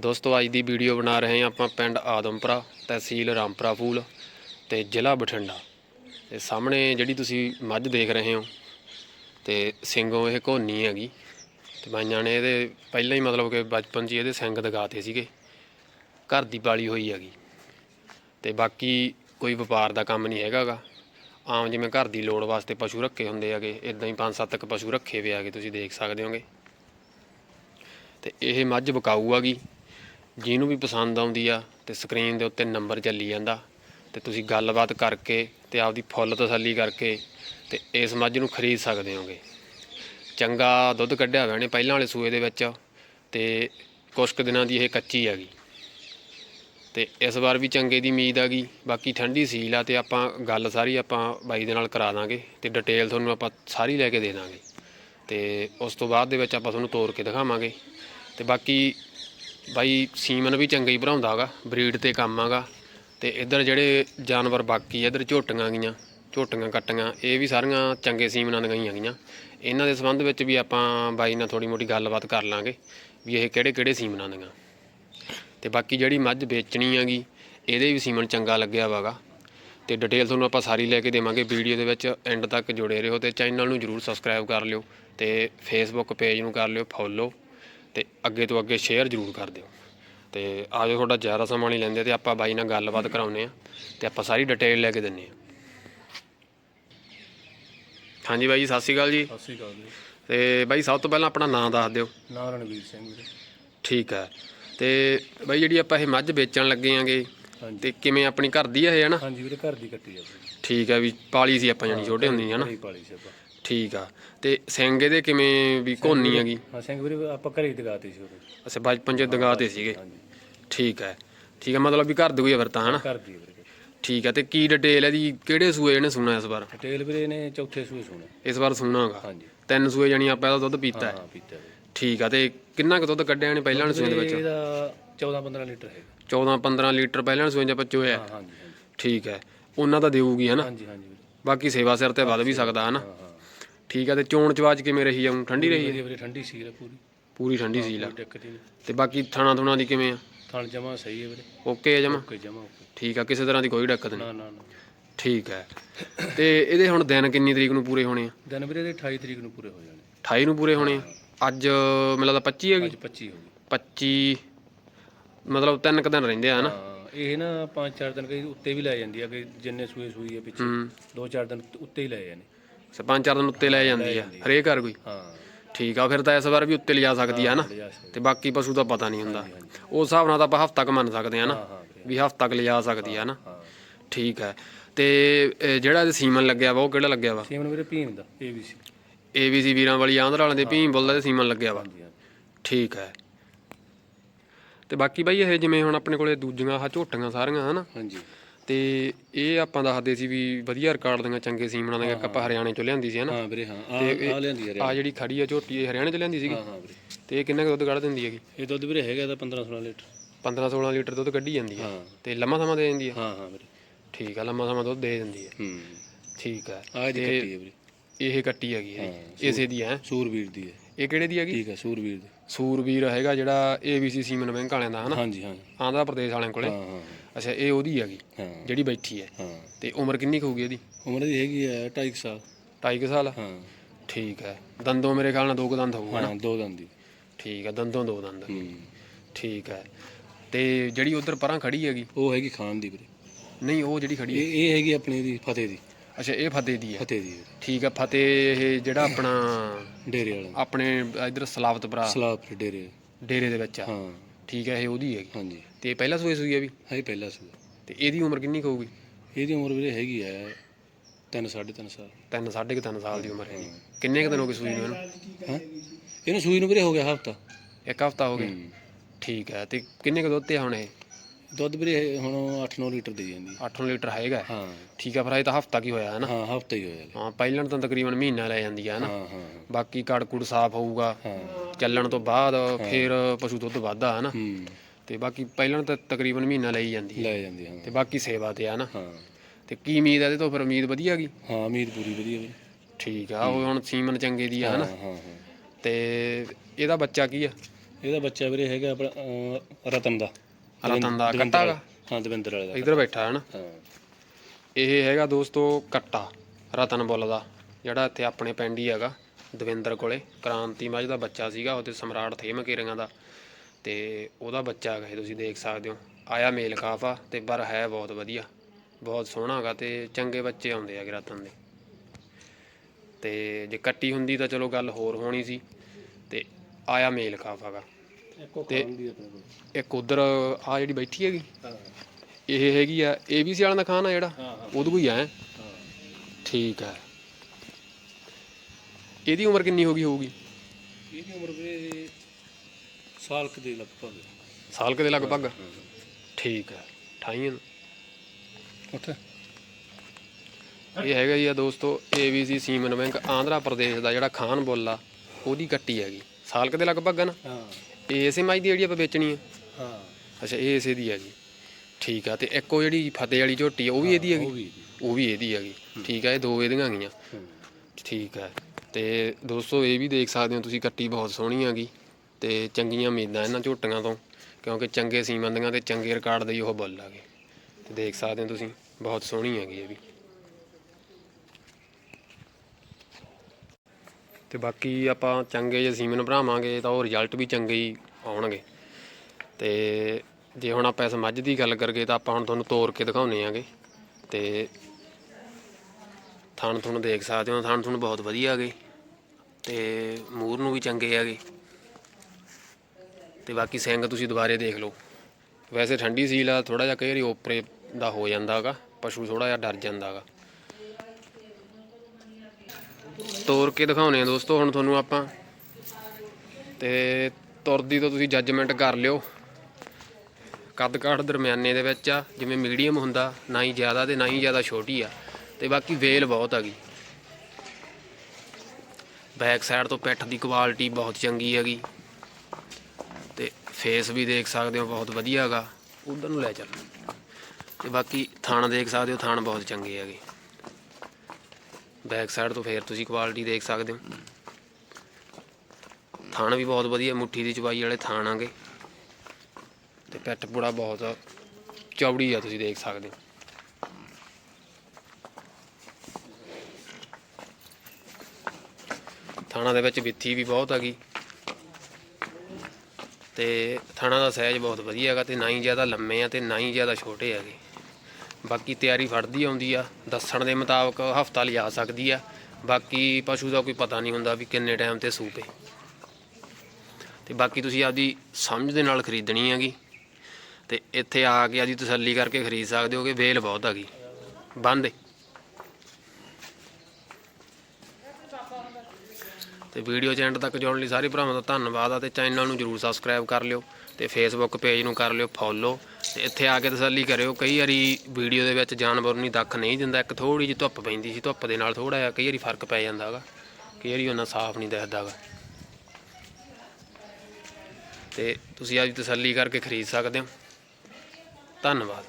ਦੋਸਤੋ, ਅੱਜ ਦੀ ਵੀਡੀਓ ਬਣਾ ਰਹੇ ਹਾਂ ਆਪਾਂ ਪਿੰਡ ਆਦਮਪੁਰਾ, ਤਹਿਸੀਲ ਰਾਮਪੁਰਾ ਫੂਲ ਤੇ ਜ਼ਿਲ੍ਹਾ ਬਠਿੰਡਾ। ਤੇ ਸਾਹਮਣੇ ਜਿਹੜੀ ਤੁਸੀਂ ਮੱਝ ਦੇਖ ਰਹੇ ਹੋ, ਤੇ ਸਿੰਘੋਂ ਇਹ ਘੋਨੀ ਹੈਗੀ। ਤੇ ਬਾਈਆਂ ਨੇ ਇਹਦੇ ਪਹਿਲਾਂ ਹੀ ਮਤਲਬ ਕਿ ਬਚਪਨ 'ਚ ਹੀ ਇਹਦੇ ਸਿੰਘ ਦਿਖਾਤੇ ਸੀਗੇ। ਘਰ ਦੀ ਪਾਲੀ ਹੋਈ ਹੈਗੀ। ਤੇ ਬਾਕੀ ਕੋਈ ਵਪਾਰ ਦਾ ਕੰਮ ਨਹੀਂ ਹੈਗਾਗਾ ਆਮ ਜਿਵੇਂ ਘਰ ਦੀ ਲੋੜ ਵਾਸਤੇ ਪਸ਼ੂ ਰੱਖੇ ਹੁੰਦੇ ਹੈਗੇ ਇਦਾਂ ਹੀ ਪੰਜ ਸੱਤ ਕੁ ਪਸ਼ੂ ਰੱਖੇ ਹੋਏ ਹੈਗੇ, ਤੁਸੀਂ ਦੇਖ ਸਕਦੇ ਹੋਗੇ। ਤੇ ਇਹ ਮੱਝ ਵਿਕਾਊ ਹੈਗੀ। ਜਿਹਨੂੰ ਵੀ ਪਸੰਦ ਆਉਂਦੀ ਆ ਤੇ ਸਕਰੀਨ ਦੇ ਉੱਤੇ ਨੰਬਰ ਚੱਲੀ ਜਾਂਦਾ ਤੇ ਤੁਸੀਂ ਗੱਲਬਾਤ ਕਰਕੇ ਤੇ ਆਪਦੀ ਫੁੱਲ ਤਸੱਲੀ ਕਰਕੇ ਤੇ ਇਸ ਮੱਝ ਨੂੰ ਖਰੀਦ ਸਕਦੇ ਹੋਗੇ। ਚੰਗਾ ਦੁੱਧ ਕੱਢਿਆ ਹੋਇਆ ਨੇ ਪਹਿਲਾਂ ਵਾਲੇ ਸੂਏ ਦੇ ਵਿੱਚ ਤੇ ਕੁਛ ਕੁ ਦਿਨਾਂ ਦੀ ਇਹ ਕੱਚੀ ਹੈਗੀ। ਤੇ ਇਸ ਵਾਰ ਵੀ ਚੰਗੇ ਦੀ ਉਮੀਦ ਆ ਗਈ ਬਾਕੀ ਠੰਡੀ ਸੀਲ ਆ ਤੇ ਆਪਾਂ ਗੱਲ ਸਾਰੀ ਆਪਾਂ ਬਾਈ ਦੇ ਨਾਲ ਕਰਾ ਦਾਂਗੇ ਤੇ ਡਿਟੇਲ ਤੁਹਾਨੂੰ ਆਪਾਂ ਸਾਰੀ ਲੈ ਕੇ ਦੇ ਦਾਂਗੇ। ਤੇ ਉਸ ਤੋਂ ਬਾਅਦ ਦੇ ਵਿੱਚ ਆਪਾਂ ਤੁਹਾਨੂੰ ਤੋੜ ਕੇ ਦਿਖਾਵਾਂਗੇ। ਤੇ ਬਾਕੀ ਬਾਈ ਸੀਮਨ ਵੀ ਚੰਗਾ ਹੀ ਭਰਾਉਂਦਾ ਹੈਗਾ, ਬਰੀਡ ਤੇ ਕੰਮ ਹੈਗਾ। ਤੇ ਇੱਧਰ ਜਿਹੜੇ ਜਾਨਵਰ ਬਾਕੀ ਇੱਧਰ ਝੋਟੀਆਂ ਗਈਆਂ, ਝੋਟੀਆਂ ਕੱਟੀਆਂ, ਇਹ ਵੀ ਸਾਰੀਆਂ ਚੰਗੇ ਸੀਮਨਾਂ ਦੀਆਂ ਹੀ ਹੈਗੀਆਂ। ਇਹਨਾਂ ਦੇ ਸੰਬੰਧ ਵਿੱਚ ਵੀ ਆਪਾਂ ਬਾਈ ਨਾਲ ਥੋੜੀ ਮੋਟੀ ਗੱਲਬਾਤ ਕਰ ਲਾਂਗੇ, ਵੀ ਇਹ ਕਿਹੜੇ ਕਿਹੜੇ ਸੀਮਨਾਂ ਦੀਆਂ। ਤੇ ਬਾਕੀ ਜਿਹੜੀ ਮੱਝ ਵੇਚਣੀ ਹੈਗੀ, ਇਹਦੇ ਵੀ ਸੀਮਨ ਚੰਗਾ ਲੱਗਿਆ ਵਾਗਾ ਤੇ ਡਿਟੇਲ ਤੁਹਾਨੂੰ ਆਪਾਂ ਸਾਰੀ ਲੈ ਕੇ ਦੇਵਾਂਗੇ, ਵੀਡੀਓ ਦੇ ਵਿੱਚ ਐਂਡ ਤੱਕ ਜੁੜੇ ਰਹੋ ਤੇ ਚੈਨਲ ਨੂੰ ਜਰੂਰ ਸਬਸਕ੍ਰਾਈਬ ਕਰ ਲਿਓ ਤੇ ਫੇਸਬੁੱਕ ਪੇਜ ਨੂੰ ਕਰ ਲਿਓ ਫੋਲੋ ਤੇ ਅੱਗੇ ਤੋਂ ਅੱਗੇ ਸ਼ੇਅਰ ਜਰੂਰ ਕਰ ਦਿਓ। ਤੇ ਆਜੋ ਤੁਹਾਡਾ ਜ਼ਿਆਦਾ ਸਮਾਂ ਨਹੀਂ ਲੈਂਦੇ ਤੇ ਆਪਾਂ ਬਾਈ ਨਾਲ ਗੱਲਬਾਤ ਕਰਾਉਨੇ ਆ ਤੇ ਆਪਾਂ ਸਾਰੀ ਡਿਟੇਲ ਲੈ ਕੇ ਦਿੰਨੇ ਆ ਹਾਂਜੀ ਬਾਈ ਜੀ ਸਤਿ ਸ਼੍ਰੀ ਅਕਾਲ ਜੀ। ਸਤਿ ਸ਼੍ਰੀ ਅਕਾਲ ਜੀ। ਤੇ ਬਾਈ ਸਭ ਤੋਂ ਪਹਿਲਾਂ ਆਪਣਾ ਨਾਮ ਦੱਸ ਦਿਓ। ਨਾਂ ਰਣਵੀਰ ਸਿੰਘ ਵੀਰੇ। ਠੀਕ ਹੈ। ਤੇ ਬਾਈ ਜਿਹੜੀ ਆਪਾਂ ਇਹ ਮੱਝ ਵੇਚਣ ਲੱਗੇ ਆਂਗੇ ਤੇ ਕਿਵੇਂ ਆਪਣੀ ਘਰ ਦੀ ਹੈ ਇਹ ਹਨਾ? ਹਾਂਜੀ ਵੀਰੇ ਘਰ ਦੀ ਕੱਟੀ ਆ। ਠੀਕ ਹੈ ਵੀ ਪਾਲੀ ਸੀ ਆਪਾਂ ਜਾਨੀ ਛੋਟੇ ਹੁੰਦੇ ਸੀ ਹਨਾ? ਘਰੇ ਹੀ ਪਾਲੀ ਸੀ ਆਪਾਂ। ਠੀਕ ਆ। ਤੇ ਸਿੰਘ ਇਹਦੇ ਕਿਵੇਂ ਵੀ ਘੋਨੀ ਹੈਗੀ? ਹਾਂ ਸਿੰਘ ਵੀਰੇ ਆਪਾਂ ਘਰੇ ਹੀ ਦਗਾਤੀ ਸੀ ਉਹਦੇ ਅੱਛਾ ਬਚਪਨ ਚ ਦਗਾ ਤੇ ਸੀਗੇ? ਹਾਂਜੀ ਠੀਕ ਹੈ ਠੀਕ ਹੈ ਮਤਲਬ ਵੀ ਘਰ ਦੀ ਕੋਈ ਵਰਤਾ ਹਨਾ? ਘਰ ਦੀ ਆ ਵੀਰੇ। ਠੀਕ ਹੈ ਤੇ ਕੀ ਡਿਟੇਲ ਹੈ ਦੀ ਕਿਹੜੇ ਸੂਏ ਇਹਨੇ ਸੁਣਾ ਇਸ ਵਾਰ? ਟੇਲ ਵੀਰੇ ਨੇ ਚੌਥੇ ਸੂਏ ਸੁਣੇ। ਇਸ ਵਾਰ ਸੁਣਾਗਾ ਹਾਂਜੀ। ਤਿੰਨ ਸੂਏ ਜਾਨੀ ਆਪਾਂ ਇਹਦਾ ਦੁੱਧ ਪੀਤਾ ਹੈ। ਹਾਂ ਪੀਤਾ ਵੀਰੇ ਠੀਕ ਆ ਤੇ ਕਿੰਨਾ ਕੁ ਦੁੱਧ ਕੱਢਿਆ ਇਹਨੇ ਪਹਿਲਾਂ ਵਾਲੇ ਸੂਏ ਦੇ ਵਿੱਚ? ਇਹਦਾ 14 15 ਲੀਟਰ ਹੈਗਾ 14 15 ਲੀਟਰ ਪਹਿਲਾਂ ਵਾਲੇ ਸੂਏ 'ਚ ਆਪਾਂ ਚੋਇਆ। ਹਾਂ ਹਾਂਜੀ ਹਾਂਜੀ। ਠੀਕ ਹੈ। ਉਹਨਾਂ ਦਾ ਦੇਊਗੀ ਹਨਾ? ਹਾਂਜੀ ਹਾਂਜੀ ਵੀਰੇ। ਬਾਕੀ ਸੇਵਾ ਸਿਰ ਤੇ ਵੱਧ ਵੀ ਸਕਦਾ ਹਨਾ? ਹਾਂ ਹਾਂ। ਠੀਕ ਹੈ ਤੇ ਚੋਣ ਚਵਾਜ ਕਿਵੇਂ ਰਹੀ ਜਾਊ ਠੰਡੀ ਰਹੀ ਹੈ ਵਧੀਆ ਵੀਰੇ ਠੰਡੀ ਸੀ ਪੂਰੀ। ਪੂਰੀ ਠੰਡੀ ਸੀ ਲਾ ਕੋਈ ਦਿੱਕਤ ਹੀ ਨਹੀਂ। ਤੇ ਬਾਕੀ ਥਾਣਾ ਥੁਣਾ ਦੀ ਕਿਵੇਂ ਆ? ਥਣ ਜਮਾ ਸਹੀ ਹੈ ਵੀਰੇ। ਓਕੇ ਹੈ ਜਮਾ? ਕੋਈ ਜਮਾ ਓਕੇ। ਠੀਕ ਆ ਕਿਸੇ ਤਰ੍ਹਾਂ ਦੀ ਕੋਈ ਦਿੱਕਤ ਨਹੀਂ। ਨਾ ਨਾ ਨਾ। ਠੀਕ ਹੈ ਤੇ ਇਹਦੇ ਹੁਣ ਦਿਨ ਕਿੰਨੀ ਤਰੀਕ ਨੂੰ ਪੂਰੇ ਹੋਣੇ ਆ? ਦਿਨ ਵੀਰੇ ਦੇ 28 ਤਰੀਕ ਨੂੰ ਪੂਰੇ ਹੋ ਜਾਣੇ। 28 ਨੂੰ ਪੂਰੇ ਹੋਣੇ ਆ? ਅੱਜ ਮੈਨੂੰ ਲੱਗਦਾ 25 ਹੈਗੀ? ਅੱਜ 25 ਹੋ ਗਈ। 25 ਮਤਲਬ ਤਿੰਨ ਕੁ ਦਿਨ ਰਹਿੰਦੇ ਆ ਹਨਾ? ਹਾਂ ਇਹ ਨਾ ਪੰਜ ਚਾਰ ਦਿਨ ਕਈ ਉੱਤੇ ਵੀ ਲੈ ਜਾਂਦੀ ਆ ਕਿ ਜਿੰਨੇ ਸੂਏ ਸੂਈ ਆ ਪਿੱਛੇ। ਹੂੰ। ਦੋ ਚਾਰ ਦਿਨ ਉੱਤੇ ਹੀ ਲੈ ਜਾਣੇ ਸ- ਪੰਜ ਚਾਰ ਦਿਨ ਉੱਤੇ ਲੈ ਜਾਂਦੀ ਆ ਹਰੇਕ ਘਰ ਕੋਈ? ਹਾਂ। ਠੀਕ ਆ ਫਿਰ ਤਾਂ ਇਸ ਵਾਰ ਵੀ ਉੱਤੇ ਲਿਜਾ ਸਕਦੀ ਆ ਨਾ? ਲਿਜਾ ਸਕਦੇ। ਤੇ ਬਾਕੀ ਪਸ਼ੂ ਦਾ ਪਤਾ ਨਹੀਂ ਹੁੰਦਾ। ਉਸ ਹਿਸਾਬ ਨਾਲ ਤਾਂ ਆਪਾਂ ਹਫ਼ਤਾ ਕੁ ਮੰਨ ਸਕਦੇ ਆ ਨਾ ਹਾਂ ਵੀ ਹਫ਼ਤਾ ਕੁ ਲਿਜਾ ਸਕਦੀ ਆ ਨਾ। ਠੀਕ ਹੈ ਤੇ ਇਹ ਜਿਹੜਾ ਇਹਦੇ ਸੀਮਨ ਲੱਗਿਆ ਵਾ ਉਹ ਕਿਹੜਾ ਲੱਗਿਆ ਵਾ? ਸੀਮਨ ਵੀਰੇ ਭੀਮ ਦਾ ਏਬੀਸੀ। ਏਬੀਸੀ ਵੀਰਾਂ ਵਾਲੀ ਆਂਧਰ ਵਾਲਿਆਂ ਦੇ ਭੀਮ ਬੁੱਲ ਦਾ ਸੀਮਨ ਲੱਗਿਆ ਵਾ। ਹਾਂਜੀ ਹਾਂ ਠੀਕ ਹੈ ਤੇ ਬਾਕੀ ਬਾਈ ਇਹ ਜਿਵੇਂ ਹੁਣ ਆਪਣੇ ਕੋਲੇ ਦੂਜੀਆਂ ਆਹ ਝੋਟੀਆਂ ਸਾਰੀਆਂ ਹਨਾ? ਹਾਂਜੀ। ਤੇ ਇਹ ਆਪਾਂ ਦੱਸਦੇ ਸੀ ਵੀ ਵਧੀਆ ਰਿਕਾਰਡ ਦੀਆਂ ਚੰਗੇ ਸੀਮਨਾਂ ਦੀਆਂ ਇੱਕ ਆਪਾਂ ਹਰਿਆਣੇ ਚੋਂ ਲਿਆਂਦੀ ਸੀ ਹਨਾ ਹਾਂ ਵੀਰੇ ਹਾਂ। ਆ ਆ ਲੈਂਦੀ ਆ ਆ ਜਿਹੜੀ ਖੜੀ ਆ ਝੋਟੀ ਇਹ ਹਰਿਆਣੇ ਚ ਲਿਆਂਦੀ ਸੀਗੀ? ਹਾਂ ਹਾਂ ਵੀਰੇ। ਤੇ ਇਹ ਕਿੰਨਾ ਕੁ ਦੁੱਧ ਕੱਢ ਦਿੰਦੀ ਹੈਗੀ? ਇਹ ਦੁੱਧ ਵੀਰੇ ਹੈਗਾ ਤਾਂ 15 16 ਲੀਟਰ। 15 16 ਲੀਟਰ ਦੁੱਧ ਕੱਢੀ ਜਾਂਦੀ ਹੈ ਹਾਂ। ਤੇ ਲੰਮਾ ਸਮਾਂ ਦੇ ਦਿੰਦੀ ਆ? ਹਾਂ ਹਾਂ ਵੀਰੇ। ਠੀਕ ਆ ਲੰਮਾ ਸਮਾਂ ਦੁੱਧ ਦੇ ਦਿੰਦੀ ਹੈ ਹੂੰ। ਠੀਕ ਹੈ ਆ ਇਹਦੀ ਕੱਟੀ ਹੈ ਵੀਰੇ। ਇਹ ਕੱਟੀ ਹੈਗੀ ਹੈ ਇਸੇ ਦੀ ਹੈ? ਸੂਰਵੀਰ ਦੀ ਹੈ ਇਹ ਕਿਹੜੇ ਦੀ ਹੈਗੀ? ਠੀਕ ਹੈ ਸੂਰਵੀਰ ਦੀ। ਸੂਰਵੀਰ ਹੈਗਾ ਜਿਹੜਾ ਏਬੀਸੀ ਸੀਮਨ ਬੈਂਕ ਵਾਲਿਆਂ ਦਾ ਹਨਾ ਹਾਂਜੀ ਹਾਂ ਆਂਧਰਾ ਪ੍ਰਦੇਸ਼ ਵਾਲਿਆਂ ਕੋਲੇ। ਹਾਂ ਹਾਂ। ਅੱਛਾ ਇਹ ਉਹਦੀ ਹੈਗੀ ਹਾਂ। ਜਿਹੜੀ ਬੈਠੀ ਹੈ। ਹਾਂ। ਤੇ ਉਮਰ ਕਿੰਨੀ ਕੁ ਹੋਊਗੀ ਇਹਦੀ ਉਮਰ ਦੀ ਹੈਗੀ ਹੈ 2.5 ਸਾਲ। 2.5 ਸਾਲ? ਹਾਂ। ਠੀਕ ਹੈ। ਦੰਦੋਂ ਮੇਰੇ ਖਿਆਲ ਨਾਲ ਦੋ ਕੁ ਦੰਦ ਹੋਊਗਾ ਨਾ? ਹਾਂ ਦੋ ਦੰਦ ਦੀ ਠੀਕ ਹੈ ਦੰਦੋਂ ਦੋ ਦੰਦ। ਹੂੰ। ਠੀਕ ਹੈ। ਤੇ ਜਿਹੜੀ ਉਧਰ ਪਰਾਂ ਖੜੀ ਹੈਗੀ? ਉਹ ਹੈਗੀ ਖਾਨ ਦੀ ਵੀਰੇ। ਨਹੀਂ ਉਹ ਜਿਹੜੀ ਖੜੀ ਹੈ? ਇਹ ਇਹ ਹੈਗੀ ਆਪਣੀ ਦੀ ਫਤਿਹ ਦੀ। ਅੱਛਾ ਇਹ ਫਤਿਹ ਦੀ ਹੈ? ਫਤਿਹ ਦੀ ਵੀਰੇ। ਠੀਕ ਹੈ ਫਤਿਹ ਇਹ ਜਿਹੜਾ ਆਪਣਾ ਡੇਰੇ ਵਾਲਾ। ਆਪਣੇ ਇਧਰ ਸਲਾਵਤਪੁਰਾ ਸਲਾਪ ਡੇਰੇ। ਡੇਰੇ ਦੇ ਵਿੱਚ ਆ। ਹਾਂ। ਠੀਕ ਹੈ ਇਹ ਉਹਦੀ ਹੈਗੀ। ਹਾਂਜੀ। ਤੇ ਪਹਿਲਾ ਸੂਏ ਸੂਈ ਹੈ ਵੀ? ਹੈ ਪਹਿਲਾ ਸੂਆ। ਤੇ ਇਹਦੀ ਉਮਰ ਕਿੰਨੀ ਕੁ ਹੋਊਗੀ? ਇਹਦੀ ਉਮਰ ਵੀਰੇ ਹੈਗੀ ਹੈ 3 3.5 ਸਾਲ। ਤਿੰਨ ਸਾਢੇ ਕੁ ਤਿੰਨ ਸਾਲ ਦੀ ਉਮਰ ਹੈਗੀ। ਕਿੰਨੇ ਕੁ ਦਿਨ ਹੋ ਗਏ ਸੂਈ ਨੂੰ ਇਹਨੂੰ? ਹਾਂ? ਇਹਨੂੰ ਸੂਈ ਨੂੰ ਵੀਰੇ ਹੋ ਗਿਆ ਹਫਤਾ। ਇੱਕ ਹਫਤਾ ਹੋ ਗਿਆ? ਠੀਕ ਹੈ ਤੇ ਕਿੰਨੇ ਕੁ ਦੁੱਧ ਤੇ ਆ ਹੁਣ ਇਹ? ਦੁੱਧ ਵੀਰੇ ਹੁਣ 8-9 ਲੀਟਰ ਦੇ ਜਾਂਦੀ। 8 ਲੀਟਰ ਹੈਗਾ? ਹਾਂ। ਠੀਕ ਹੈ ਫਿਰ ਇਹ ਤਾਂ ਹਫਤਾ ਕੀ ਹੋਇਆ ਹੈ ਨਾ ਹਾਂ ਹਫਤਾ ਹੀ ਹੋਇਆ। ਹਾਂ ਪਹਿਲਾਂ ਤਾਂ ਤਕਰੀਬਨ ਮਹੀਨਾ ਲੈ ਜਾਂਦੀ ਹੈ ਨਾ ਹਾਂ ਹਾਂ। ਬਾਕੀ ਕੜਕੁੜ ਸਾਫ਼ ਹੋਊਗਾ। ਹਾਂ। ਚੱਲਣ ਤੋਂ ਬਾਅਦ ਫਿਰ ਪਸ਼ੂ ਦੁੱਧ ਵੱਧਦਾ ਹੈ ਨਾ ਹੂੰ। ਤੇ ਬਾਕੀ ਪਹਿਲਾਂ ਤਾਂ ਤਕਰੀਬਨ ਮਹੀਨਾ ਲਈ ਜਾਂਦੀ ਹੈ। ਲੈ ਜਾਂਦੀ ਹਾਂ ਤੇ ਬਾਕੀ ਸੇਵਾ ਤੇ ਆ ਨਾ। ਹਾਂ। ਤੇ ਕੀ ਉਮੀਦ ਹੈ ਇਹਦੇ ਤੋਂ? ਫਿਰ ਉਮੀਦ ਵਧੀਆ ਗਈ? ਹਾਂ ਉਮੀਦ ਪੂਰੀ ਵਧੀਆ ਵੀਰੇ ਠੀਕ ਆ ਉਹ ਹੁਣ ਸੀਮਨ ਚੰਗੇ ਦੀ ਆ ਹਾਂ ਹਨਾ? ਹਾਂ ਹਾਂ। ਤੇ ਇਹਦਾ ਬੱਚਾ ਕੀ ਆ? ਇਹਦਾ ਬੱਚਾ ਵੀਰੇ ਹੈਗਾ ਆਪਣਾ ਅਹ, ਰਤਨ ਦਾ। ਰਤਨ ਦਾ ਦਵਿੰਦਰ ਕੱਟਾ ਵਾਲਾ। ਹਾਂ ਦਵਿੰਦਰ ਵਾਲੇ ਦਾ। ਇੱਧਰ ਬੈਠਾ ਹੈ ਨਾ ਹਾਂ। ਇਹ ਹੈਗਾ ਦੋਸਤੋ ਕੱਟਾ ਰਤਨ ਬੁੱਲ ਦਾ ਜਿਹੜਾ ਇੱਥੇ ਆਪਣੇ ਪਿੰਡ ਹੀ ਹੈਗਾ ਦਵਿੰਦਰ ਕੋਲੇ। ਕ੍ਰਾਂਤੀ ਮੱਝ ਦਾ ਬੱਚਾ ਸੀਗਾ ਉਹਦੇ ਸਮਰਾਟ ਥੇ ਮਕੇਰੀਆਂ ਦਾ। ਤੇ ਉਹਦਾ ਬੱਚਾ ਹੈਗਾ ਤੁਸੀਂ ਦੇਖ ਸਕਦੇ ਹੋ। ਆਇਆ ਮੇਲ ਕਾਫਾ ਤੇ ਪਰ ਹੈ ਬਹੁਤ ਵਧੀਆ ਬਹੁਤ ਸੋਹਣਾ ਹੈਗਾ ਤੇ ਚੰਗੇ ਬੱਚੇ ਆਉਂਦੇ ਹੈਗੇ ਰਤਨ ਦੇ। ਤੇ ਜੇ ਕੱਟੀ ਹੁੰਦੀ ਤਾਂ ਚਲੋ ਗੱਲ ਹੋਰ ਹੋਣੀ ਸੀ ਤੇ ਆਇਆ ਮੇਲ ਕਾਫਾ ਗਾ ਇੱਕੋ ਤੇ- ਇੱਕ ਉਧਰ ਆ ਜਿਹੜੀ ਬੈਠੀ ਹੈਗੀ ਇਹ ਹੈਗੀ ਆ ਏਬੀਸੀ ਵਾਲਿਆਂ ਦਾ ਖਾਨ ਆ ਜਿਹੜਾ ਉਹਦੇ ਕੋਈ ਹੈ? ਹਾਂ। ਠੀਕ ਹੈ। ਇਹਦੀ ਉਮਰ ਕਿੰਨੀ ਹੋ ਗਈ ਹੋਊਗੀ? ਇਹਦੀ ਉਮਰ ਵੀਰੇ ਸਾਲ ਕੁ ਦੇ ਲਗਭਗ। ਸਾਲ ਕੁ ਦੇ ਲਗਭਗ? ਠੀਕ ਹੈ ਠਾਈਆਂ ਉੱਥੇ? ਇਹ ਹੈਗਾ ਜੀ ਆ ਦੋਸਤੋ ਏਬੀਸੀ ਸੀਮਨ ਬੈਂਕ ਆਂਧਰਾ ਪ੍ਰਦੇਸ਼ ਦਾ ਜਿਹੜਾ ਖਾਨ ਬੁੱਲ ਆ ਉਹਦੀ ਕੱਟੀ ਹੈਗੀ। ਸਾਲ ਕੁ ਦੇ ਲਗਭਗ ਆ ਨਾ? ਹਾਂ। ਇਹ ਇਸੇ ਮਾਈ ਦੀ ਜਿਹੜੀ ਆਪਾਂ ਵੇਚਣੀ ਹੈ ਹਾਂ। ਅੱਛਾ ਇਹ ਇਸੇ ਦੀ ਹੈਗੀ ਠੀਕ ਆ ਤੇ ਇੱਕ ਜਿਹੜੀ ਫਤਿਹ ਵਾਲੀ ਝੋਟੀ ਆ ਉਹ ਵੀ ਇਹਦੀ ਉਹ ਹੈਗੀ ਵੀ ਉਹ ਵੀ ਇਹਦੀ ਹੈਗੀ। ਠੀਕ ਆ ਇਹ ਦੋ ਇਹਦੀਆਂ ਹੈਗੀਆਂ। ਹੂੰ। ਠੀਕ ਹੈ ਤੇ ਦੋਸਤੋ ਇਹ ਵੀ ਦੇਖ ਸਕਦੇ ਹੋ ਤੁਸੀਂ ਕੱਟੀ ਬਹੁਤ ਸੋਹਣੀ ਹੈਗੀ। ਤੇ ਚੰਗੀਆਂ ਉਮੀਦਾਂ ਇਹਨਾਂ ਝੋਟੀਆਂ ਤੋਂ, ਕਿਉਂਕਿ ਚੰਗੇ ਸੀਮਨ ਦੀਆਂ ਤੇ ਚੰਗੇ ਰਿਕਾਰਡ ਦੇ ਹੀ ਉਹ ਬੁੱਲ ਹੈਗੇ ਤੇ ਦੇਖ ਸਕਦੇ ਹੋ ਤੁਸੀਂ, ਬਹੁਤ ਸੋਹਣੀ ਹੈਗੀ ਇਹ ਵੀ। ਤੇ ਬਾਕੀ ਆਪਾਂ ਚੰਗੇ ਜੇ ਸੀਮਨ ਭਰਾਵਾਂਗੇ ਤਾਂ ਉਹ ਰਿਜ਼ਲਟ ਵੀ ਚੰਗੇ ਹੀ ਆਉਣਗੇ। ਤੇ ਜੇ ਹੁਣ ਆਪਾਂ ਇਸ ਮੱਝ ਦੀ ਗੱਲ ਕਰਗੇ ਤਾਂ ਆਪਾਂ ਹੁਣ ਤੁਹਾਨੂੰ ਤੋੜ ਕੇ ਦਿਖਾਉਨੇ ਆਂਗੇ। ਤੇ ਥਣ ਤੁਹਾਨੂੰ ਦੇਖ ਸਕਦੇ ਹੋ ਥਣ ਤੁਹਾਨੂੰ ਬਹੁਤ ਵਧੀਆ ਹੈਗੇ। ਤੇ ਮੂਰ ਨੂੰ ਵੀ ਚੰਗੇ ਹੈਗੇ। ਤੇ ਬਾਕੀ ਸਿੰਘ ਤੁਸੀਂ ਦੁਬਾਰੇ ਦੇਖ ਲਓ। ਵੈਸੇ ਠੰਡੀ ਸੀਲ ਆ ਥੋੜਾ ਜਿਹਾ ਕਈ ਵਾਰੀ ਓਪਰੇ ਦਾ ਹੋ ਜਾਂਦਾ ਹੈਗਾ, ਪਸ਼ੂ ਥੋੜਾ ਜਿਹਾ ਡਰ ਜਾਂਦਾ ਹੈਗਾ। ਤੋਰ ਕੇ ਦਿਖਾਉਨੇ ਆ ਦੋਸਤੋ, ਹੁਣ ਤੁਹਾਨੂੰ ਆਪਾਂ। ਤੇ ਤੁਰਦੀ ਤੋਂ ਤੁਸੀਂ ਜੱਜਮੈਂਟ ਕਰ ਲਿਓ। ਕੱਦ ਕਾਠ ਦਰਮਿਆਨੇ ਦੇ ਵਿੱਚ ਆ, ਜਿਵੇਂ ਮੀਡੀਅਮ ਹੁੰਦਾ, ਨਾ ਹੀ ਜ਼ਿਆਦਾ ਤੇ ਨਾ ਹੀ ਜ਼ਿਆਦਾ ਛੋਟੀ ਆ, ਤੇ ਬਾਕੀ ਵੇਲ ਬਹੁਤ ਹੈਗੀ। ਬੈਕ ਸਾਈਡ ਤੋਂ ਪਿੱਠ ਦੀ ਕੁਆਲਿਟੀ ਬਹੁਤ ਚੰਗੀ ਹੈਗੀ। ਫੇਸ ਵੀ ਦੇਖ ਸਕਦੇ ਹੋ, ਬਹੁਤ ਵਧੀਆ ਹੈਗਾ। ਉਧਰ ਨੂੰ ਲੈ ਚੱਲ। ਤੇ ਬਾਕੀ ਥਣ ਦੇਖ ਸਕਦੇ ਹੋ, ਥਾਣ ਬਹੁਤ ਚੰਗੇ ਹੈਗੇ। ਬੈਕ ਸਾਈਡ ਤੋਂ ਫੇਰ ਤੁਸੀਂ ਕੁਆਲਿਟੀ ਦੇਖ ਸਕਦੇ ਹੋ। ਥਣ ਵੀ ਬਹੁਤ ਵਧੀਆ, ਮੁੱਠੀ ਦੀ ਚਵਾਈ ਵਾਲੇ ਥਾਣ ਆਂਗੇ ਤੇ ਪਿੱਠ ਪੂੜਾ ਬਹੁਤ ਚੌੜੀ ਆ, ਤੁਸੀਂ ਦੇਖ ਸਕਦੇ ਹੋ। ਥਾਣਾ ਦੇ ਵਿੱਚ ਵਿੱਥੀ ਵੀ ਬਹੁਤ ਹੈਗੀ। ਤੇ ਥਾਣਾ ਦਾ ਸਾਈਜ਼ ਬਹੁਤ ਵਧੀਆ ਹੈਗਾ ਤੇ ਨਾ ਹੀ ਜ਼ਿਆਦਾ ਲੰਮੇ ਆ ਤੇ ਨਾ ਹੀ ਜ਼ਿਆਦਾ ਛੋਟੇ ਹੈਗੇ। ਬਾਕੀ ਤਿਆਰੀ ਫੜਦੀ ਆਉਂਦੀ ਆ, ਦੱਸਣ ਦੇ ਮੁਤਾਬਕ ਹਫਤਾ ਲਿਜਾ ਸਕਦੀ ਆ, ਬਾਕੀ ਪਸ਼ੂ ਦਾ ਕੋਈ ਪਤਾ ਨਹੀਂ ਹੁੰਦਾ ਵੀ ਕਿੰਨੇ ਟਾਈਮ ਤੇ ਸੂਪੇ। ਤੇ ਬਾਕੀ ਤੁਸੀਂ ਆਪਦੀ ਸਮਝ ਦੇ ਨਾਲ ਖਰੀਦਣੀ ਹੈਗੀ, ਤੇ ਇੱਥੇ ਆ ਕੇ ਆਦੀ ਤਸੱਲੀ ਕਰਕੇ ਖਰੀਦ ਸਕਦੇ ਹੋ ਕਿ ਵੇਲ ਬਹੁਤ ਹੈਗੀ, ਬੰਦ ਤੇ ਵੀਡੀਓ ਚੈਨਲ ਤੱਕ ਜੁੜਨ ਲਈ ਸਾਰੇ ਭਰਾਵਾਂ ਦਾ ਧੰਨਵਾਦ ਆ ਤੇ ਚੈਨਲ ਨੂੰ ਜਰੂਰ ਸਬਸਕ੍ਰਾਈਬ ਕਰ ਲਿਓ ਤੇ ਫੇਸਬੁੱਕ ਪੇਜ ਨੂੰ ਕਰ ਲਿਓ ਫੋਲੋ ਤੇ ਇੱਥੇ ਆ ਕੇ ਤਸੱਲੀ ਕਰਿਓ। ਕਈ ਵਾਰੀ ਵੀਡੀਓ ਦੇ ਵਿੱਚ ਜਾਨਵਰ ਨੂੰ ਦੱਖ ਨਹੀਂ ਦਿੰਦਾ, ਇੱਕ ਥੋੜੀ ਜਿਹੀ ਧੁੱਪ ਪੈਂਦੀ ਸੀ, ਧੁੱਪ ਦੇ ਨਾਲ ਥੋੜਾ ਜਿਹਾ ਕਈ ਵਾਰੀ ਫ਼ਰਕ ਪੈ ਜਾਂਦਾ ਹੈਗਾ। ਕਈ ਵਾਰੀ ਉਹਨਾਂ ਸਾਫ਼ ਨਹੀਂ ਦਿਖਦਾ ਹੈਗਾ। ਤੇ ਤੁਸੀਂ ਆਪਦੀ ਤਸੱਲੀ ਕਰਕੇ ਖਰੀਦ ਸਕਦੇ ਹੋ। ਧੰਨਵਾਦ।